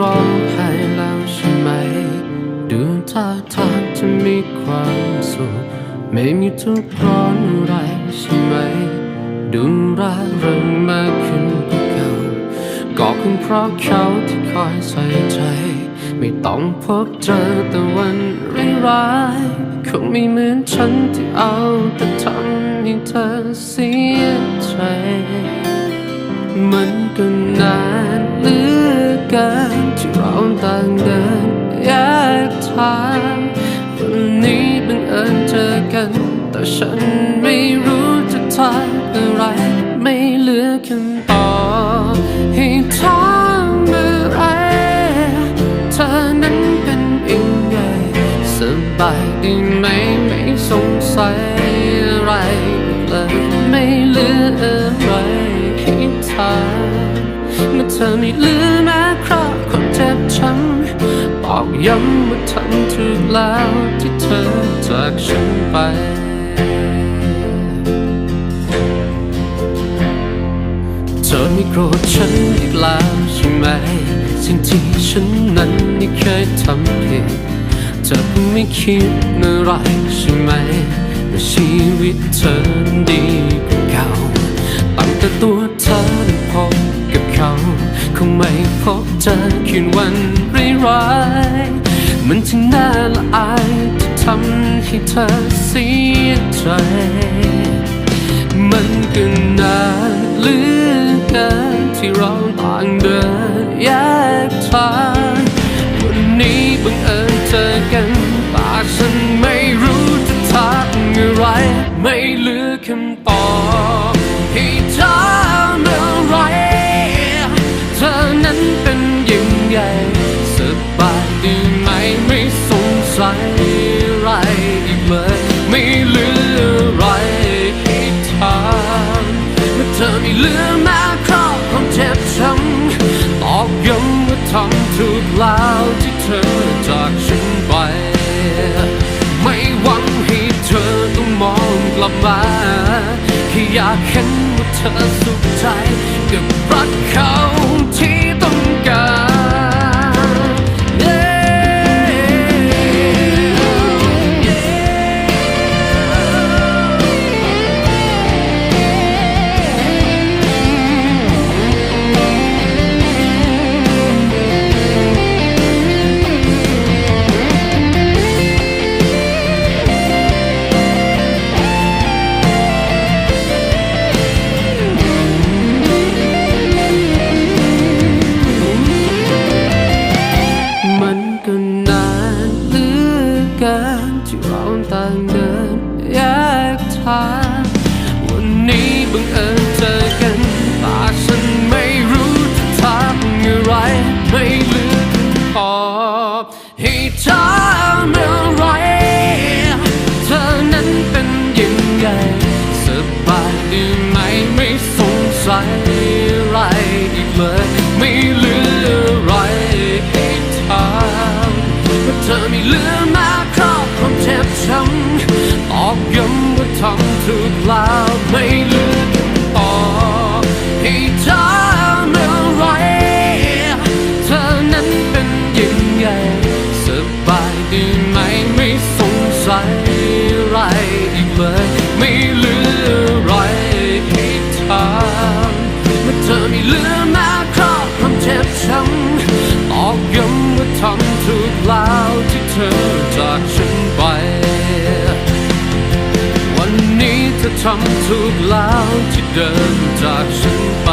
ร้องไห้แล้วใช่ไหม ดูท่าทางจะมีความสุข ไม่มีทุกข์ร้อนอะไรใช่ไหม ดูร่าเริงมากขึ้นกว่าเก่าก็คงเพราะเขาที่คอยใส่ใจ ไม่ต้องพบเจอแต่วันร้ายๆคงไม่เหมือนฉันที่เอาแต่ทำให้เธอเสียใจ มันก็นาน ฉันไม่รู้จะทำอะไร ไม่เหลือคำตอบให้ถามเมื่อไรเธอนั้นเป็นยังไงสบายดีไหมไม่สงสัยอะไรเลยไม่เหลืออะไรให้ถามเมื่อเธอไม่เหลือแม้คราบความเจ็บช้ำบอกย้ำว่าทำถูกแล้วที่เธอจากฉันไป ธอไม่โกรธฉันอีกแล้วใช่ไหม สิ่งที่ฉันนั้นไม่เคยทำผิดเธอคงไม่คิดอะไรใช่ไหมว่าชีวิตเธอดีกว่าเก่าตั้งแต่ตัวเธอได้พบกับเขา คงไม่พบเจอคืนวันร้ายมันถึงน่าละอายที่ทำให้เธอเสียใจ มันก็น่าเหลือ ที่เราต่างเดินแยกทางวันนี้บังเอิญเจอกันแต่ฉันไม่รู้จะทำอะไร ไม่เหลือคำตอบให้ถามอะไรเธอนั้นเป็นยังไงสบายดีไหมไม่สงสัยอะไรอีกเลยไม่เหลือ ลับมาแค่อยากเห็นว่าเธอสุขใจกับรักเขา อบให้ถามอไรเธอนั้นเป็นยังไงสบายดีไหมไม่สงสัยอะไรอีกเลยไม่เหลืออะไรให้ถามว่าเธอไม่ลืม ไรอีกเลย ไม่เหลือไรให้ถามเมื่อเธอไม่เหลือแม้ครอบความเจ็บช้ำตอกย้ำว่าทำถูกแล้วที่เธอจากฉันไป วันนี้เธอทำถูกแล้วที่เดินจากฉันไป